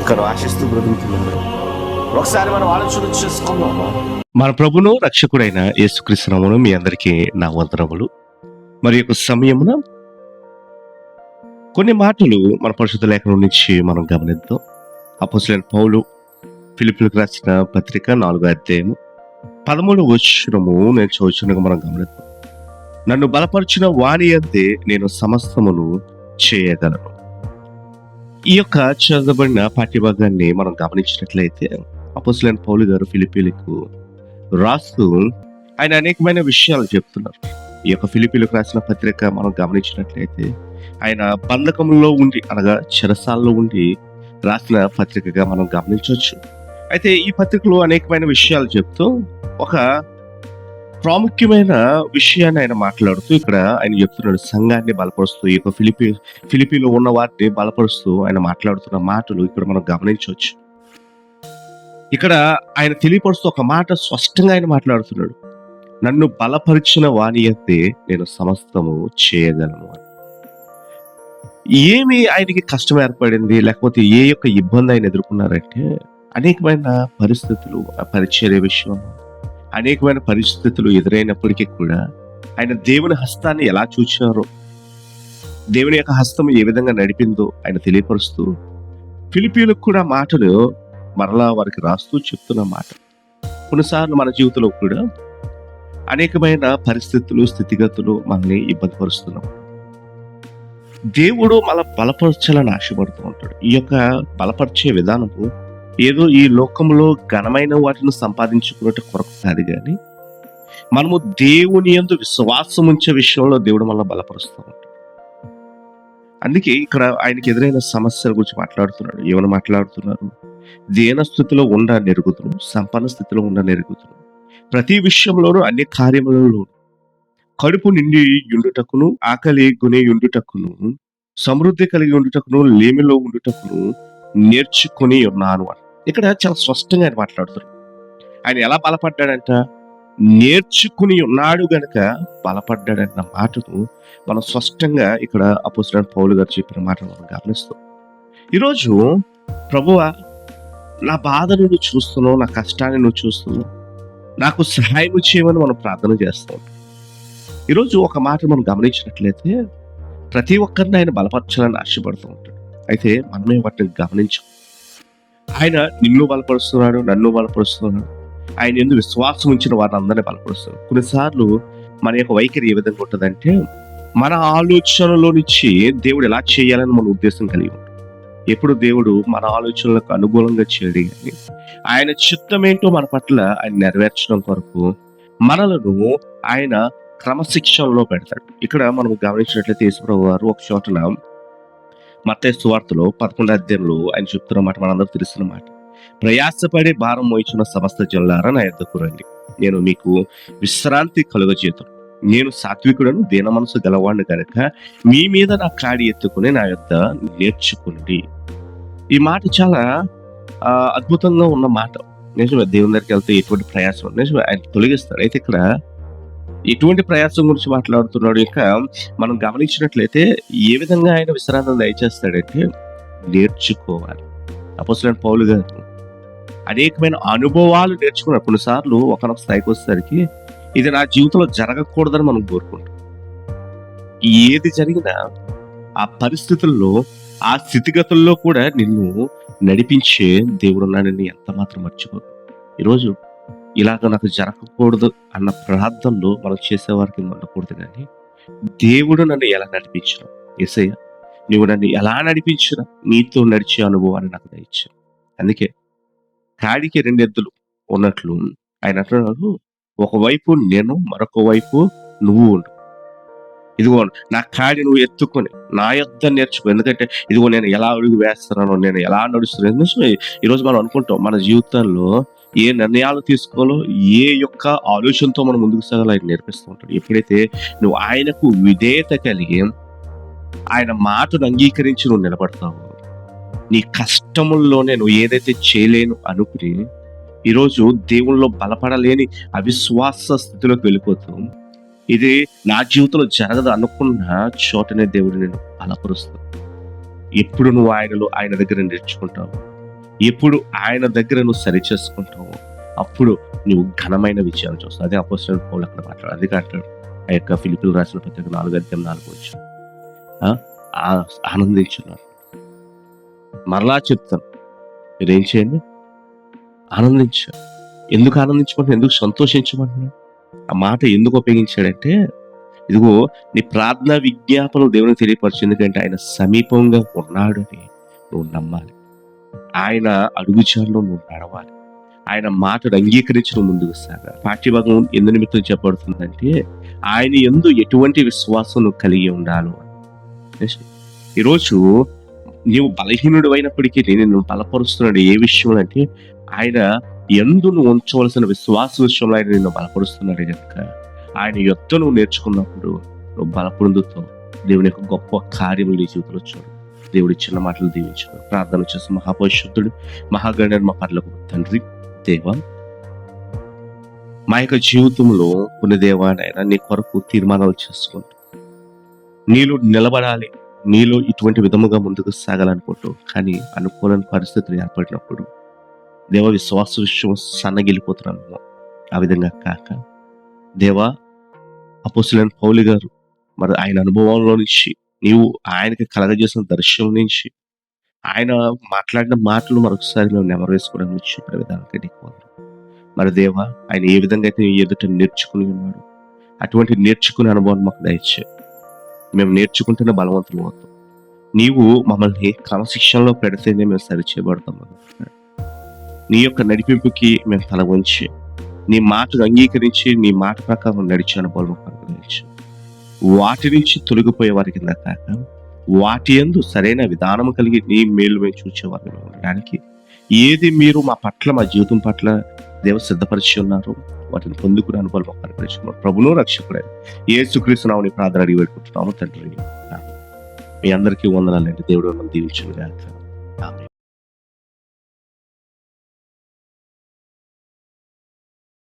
ఇంకా ఆశిస్తూ బ్రతుకుతున్నాడు. ఒకసారి మనం ఆలోచన చేసుకుందాం. మన ప్రభును రక్షకుడైన యేసుకృష్ణమును మీ అందరికీ నా వందనములు. మరి యొక్క సమయమున కొన్ని మాటలు మన పరిశుద్ధ లేఖనం నుంచి మనం గమనిద్దాం. అపోసలైన పౌలు ఫిలిపిలకు రాసిన పత్రిక నాలుగో అధ్యాయము పదమూడు వచ్చినము నేను చదువుచున్నగా మనం గమనిద్దాం. నన్ను బలపరిచిన వాణి అంతే నేను సమస్తమును చేయగలను. ఈ యొక్క చదవబడిన పాఠ్యభాగాన్ని మనం గమనించినట్లయితే అపోసులైన పౌలు గారు ఫిలిపీలకు రాస్తూ ఆయన అనేకమైన విషయాలు చెప్తున్నారు. ఈ యొక్క ఫిలిపీలకు రాసిన పత్రిక మనం గమనించినట్లయితే ఆయన బంధకంలో ఉండి అనగా చెరసాల్లో ఉండి రాసిన పత్రికగా మనం గమనించవచ్చు. అయితే ఈ పత్రికలో అనేకమైన విషయాలు చెప్తూ ఒక ప్రాముఖ్యమైన విషయాన్ని ఆయన మాట్లాడుతూ ఇక్కడ ఆయన చెప్తున్నాడు సంఘాన్ని బలపరుస్తూ ఈ యొక్క ఫిలిపి ఫిలిపిలో ఉన్న వారిని బలపరుస్తూ ఆయన మాట్లాడుతున్న మాటలు ఇక్కడ మనం గమనించవచ్చు. ఇక్కడ ఆయన తెలియపరుస్తూ ఒక మాట స్పష్టంగా ఆయన మాట్లాడుతున్నాడు. నన్ను బలపరిచిన వాణి అయితే నేను సమస్తము చేయగలను అని. ఏమి ఆయనకి కష్టం ఏర్పడింది లేకపోతే ఏ యొక్క ఇబ్బంది ఆయన ఎదుర్కొన్నారంటే అనేకమైన పరిస్థితులు పరిచయ పరిచర్య విషయంలో అనేకమైన పరిస్థితులు ఎదురైనప్పటికీ కూడా ఆయన దేవుని హస్తాన్ని ఎలా చూచారో దేవుని యొక్క హస్తం ఏ విధంగా నడిపిందో ఆయన తెలియపరుస్తూ ఫిలిపీలకు కూడా మాటలు మరలా వారికి రాస్తూ చెప్తున్న మాట. కొన్నిసార్లు మన జీవితంలో కూడా అనేకమైన పరిస్థితులు స్థితిగతులు మనల్ని ఇబ్బంది పరుస్తున్నాం దేవుడు మన బలపరచాలని ఆశపడుతూ ఉంటాడు. ఈ యొక్క బలపరిచే విధానము ఏదో ఈ లోకంలో ఘనమైన వాటిని సంపాదించుకున్నట్టు కొరకు కాదు కానీ మనము దేవుని ఎందు విశ్వాసం ఉంచే విషయంలో దేవుడు మనల్ని బలపరుస్తూ ఉంటాడు. అందుకే ఇక్కడ ఆయనకి ఎదురైన సమస్యల గురించి మాట్లాడుతున్నాడు. ఏమని మాట్లాడుతున్నారు? దీన స్థితిలో ఉండ నెరుగుతును సంపన్న స్థితిలో ఉండ నెరుగుతును ప్రతి విషయంలోనూ అన్ని కార్యములలో కడుపు నిండి ఉండుటకును ఆకలి గుని ఉండుటకును సమృద్ధి కలిగి ఉండుటకును లేమిలో ఉండుటకును నేర్చుకుని ఉన్నాను అని. ఇక్కడ చాలా స్పష్టంగా ఆయన మాట్లాడుతారు ఆయన ఎలా బలపడ్డాడంట? నేర్చుకుని ఉన్నాడు గనక బలపడ్డాడన్న మాటను మనం స్పష్టంగా ఇక్కడ అపోజిట్ పౌలు గారు చెప్పిన మాటను మనం గమనిస్తాం. ఈరోజు ప్రభువా నా బాధను నువ్వు చూస్తున్నావు నా కష్టాన్ని నువ్వు చూస్తున్నావు నాకు సహాయం చేయమని మనం ప్రార్థన చేస్తాం. ఈరోజు ఒక మాట మనం గమనించినట్లయితే ప్రతి ఒక్కరిని ఆయన బలపరచాలని ఆశపడుతూ ఉంటాడు. అయితే మనమే వాటిని గమనించు. ఆయన నిన్ను బలపరుస్తున్నాడు నన్ను బలపరుస్తున్నాడు. ఆయన ఎందుకు విశ్వాసం ఉంచిన వారిని అందరినీ బలపరుస్తున్నాడు. కొన్నిసార్లు మన యొక్క వైఖరి ఏ విధంగా ఉంటుందంటే మన ఆలోచనలో నుంచి దేవుడు ఎలా చేయాలని మన ఉద్దేశం కలిగి ఉంటాడు ఎప్పుడు దేవుడు మన ఆలోచనలకు అనుకూలంగా చేయడు కానీ ఆయన చిత్తం ఏంటో మన పట్ల ఆయన నెరవేర్చడం కొరకు మనలను ఆయన క్రమశిక్షణలో పెడతాడు. ఇక్కడ మనం గమనించినట్లయితే యేసుప్రభు గారు ఒక చోటన మత్తయి సువార్తలో పదకొండు అధ్యాయంలో ఆయన చెప్తున్నమాట మనందరూ తెలుస్తున్నమాట ప్రయాసపడి భారం మోయించిన సమస్త జనులారా నా ఎద్దకు రండి. నేను మీకు విశ్రాంతి కలుగజేతును నేను సాత్వికుడను దీన మనసు గలవాడిని కనుక మీ మీద నా కాడి ఎత్తుకుని నా యొక్క నేర్చుకుని ఈ మాట చాలా అద్భుతంగా ఉన్న మాట. నిజమే దేవుని దగ్గరికి వెళ్తే ఎటువంటి ప్రయాసం నిజమే ఆయన తొలగిస్తాడు. అయితే ఇక్కడ ఇటువంటి ప్రయాసం గురించి మాట్లాడుతున్నాడు. ఇంకా మనం గమనించినట్లయితే ఏ విధంగా ఆయన విశ్రాంతి దయచేస్తాడంటే నేర్చుకోవాలి. అపోసలైన పౌలు గారు అనేకమైన అనుభవాలు నేర్చుకున్నారు. కొన్నిసార్లు ఒకనొక స్థాయికి వచ్చేసరికి ఇది నా జీవితంలో జరగకూడదని మనం కోరుకుంటాం. ఏది జరిగినా ఆ పరిస్థితుల్లో ఆ స్థితిగతుల్లో కూడా నిన్ను నడిపించే దేవుడు ఉన్నాడని ఎంత మాత్రం మర్చిపోదు ఈరోజు ఇలాగ నాకు జరగకూడదు అన్న ప్రార్థనలు మనం చేసేవారికి ఉండకూడదు కానీ దేవుడు నన్ను ఎలా నడిపించిన ఎసయ్య నువ్వు నన్ను ఎలా నడిపించిన నీతో నడిచే అనుభవాన్ని నాకు దయచాను అందుకే కాడికి రెండు ఎద్దులు ఉన్నట్లు ఆయన అంటున్నాడు ఒకవైపు నేను మరొక వైపు నువ్వు ఉండు. ఇదిగో నా కాడి నువ్వు ఎత్తుకొని నా యుద్ధం నేర్చుకో. ఎందుకంటే ఇదిగో నేను ఎలా అడుగు వేస్తున్నాను నేను ఎలా నడుస్తున్నాను ఈరోజు మనం అనుకుంటాం మన జీవితంలో ఏ నిర్ణయాలు తీసుకోవాలో ఏ యొక్క ఆలోచనతో మనం ముందుకు సాగాలో ఆయన నేర్పిస్తూ ఉంటాడు. ఎప్పుడైతే నువ్వు ఆయనకు విధేయత కలిగి ఆయన మాటను అంగీకరించి నువ్వు నిలబడతావు నీ కష్టముల్లోనే నువ్వు ఏదైతే చేయలేను అనుకుని ఈరోజు దేవుల్లో బలపడలేని అవిశ్వాస స్థితిలోకి వెళ్ళిపోతాం ఇది నా జీవితంలో జరగదు అనుకున్న చోటనే దేవుడు నేను బలపరుస్తాను ఎప్పుడు నువ్వు ఆయనలో ఆయన దగ్గర నేర్చుకుంటావు ఎప్పుడు ఆయన దగ్గర నువ్వు సరి చేసుకుంటావు అప్పుడు నువ్వు ఘనమైన విజయాలు చూస్తావు. అదే అపోజిషన్ పౌలు అక్కడ మాట్లాడు అదే అంటాడు ఆ యొక్క ఫిలిపిన్ రాసిన పత్రిక నాలుగు అధ్యాయం నాలుగు వచ్చు ఆనందించున్నారు. మరలా చెప్తాను. మీరేం చేయండి? ఆనందించారు. ఎందుకు ఆనందించమంటున్నా ఎందుకు సంతోషించమంటున్నా ఆ మాట ఎందుకు ఉపయోగించాడంటే ఇదిగో నీ ప్రార్థన విజ్ఞాపనం దేవుని తెలియపరచు ఎందుకంటే ఆయన సమీపంగా ఉన్నాడు అని నువ్వు నమ్మాలి. ఆయన అడుగుచారులో నువ్వు నడవాలి. ఆయన మాటను అంగీకరించడం ముందుకు సాగాలి. పాఠ్యభాగం ఎందు నిమిత్తం చెప్పబడుతుందంటే ఆయన ఎందు ఎటువంటి విశ్వాసం నువ్వు కలిగి ఉండాలి అని. ఈరోజు నీవు బలహీనుడు అయినప్పటికీ నేను బలపరుస్తున్నాడు ఏ విషయంలో అంటే ఆయన ఎందు నువ్వు ఉంచవలసిన విశ్వాస విషయంలో ఆయన నిన్ను బలపరుస్తున్నాడు కనుక ఆయన యొద్ద నువ్వు నేర్చుకున్నప్పుడు నువ్వు బలపొందుతావు. దేవుని యొక్క గొప్ప కార్యములు నీ జీవితంలో చూడు. దేవుడి చిన్న మాటలు దీవించాడు ప్రార్థన చేసిన మహాపరిశుద్ధుడు మహాగణర్ మా పర్లకు తండ్రి దేవ మా యొక్క జీవితంలో కొన్ని దేవానైనా నీ కొరకు తీర్మానాలు చేసుకుంటూ నీలో నిలబడాలి నీలో ఇటువంటి విధముగా ముందుకు సాగాలనుకుంటూ కానీ అనుకూలని పరిస్థితులు ఏర్పడినప్పుడు దేవ విశ్వాస విషయం సన్నగిలిపోతున్నాము ఆ విధంగా కాక దేవా అపోసులైన పౌలి గారు మరి ఆయన అనుభవంలో నుంచి నీవు ఆయనకి కలగజేసిన దర్శనం నుంచి ఆయన మాట్లాడిన మాటలు మరొకసారి నువ్వు నెమరు వేసుకోవడానికి నుంచి చెప్పిన విధానానికి నీకు మరి దేవా ఆయన ఏ విధంగా అయితే నీ ఎదుట నేర్చుకుని ఉన్నాడు అటువంటి నేర్చుకునే అనుభవం మాకు దయచే మేము నేర్చుకుంటేనే బలవంతులు అవుతాం నీవు మమ్మల్ని క్రమశిక్షణలో పెడితేనే మేము సరి చేయబడతాం నీ యొక్క నడిపింపుకి మేము తల వంచి నీ మాటను అంగీకరించి నీ మాట ప్రకారం నడిచే అనుభవం మాకు దయచే వాటి నుంచి తొలగిపోయే వారి కింద కాక వాటి ఎందు సరైన విధానం కలిగి నీ మేలు మేము చూసేవారిని ఉండడానికి ఏది మీరు మా పట్ల మా జీవితం పట్ల దేవ సిద్ధపరిచి ఉన్నారు వాటిని పొందుకునే అనుభవం మాకు ప్రభులో ప్రభును రక్షకుడే ఏ సుక్రీస్తున్నావు ప్రార్థన అడిగి పెట్టుకుంటున్నాము తండ్రి. మీ అందరికీ వందనాలంటే దేవుడు మనం దీవించును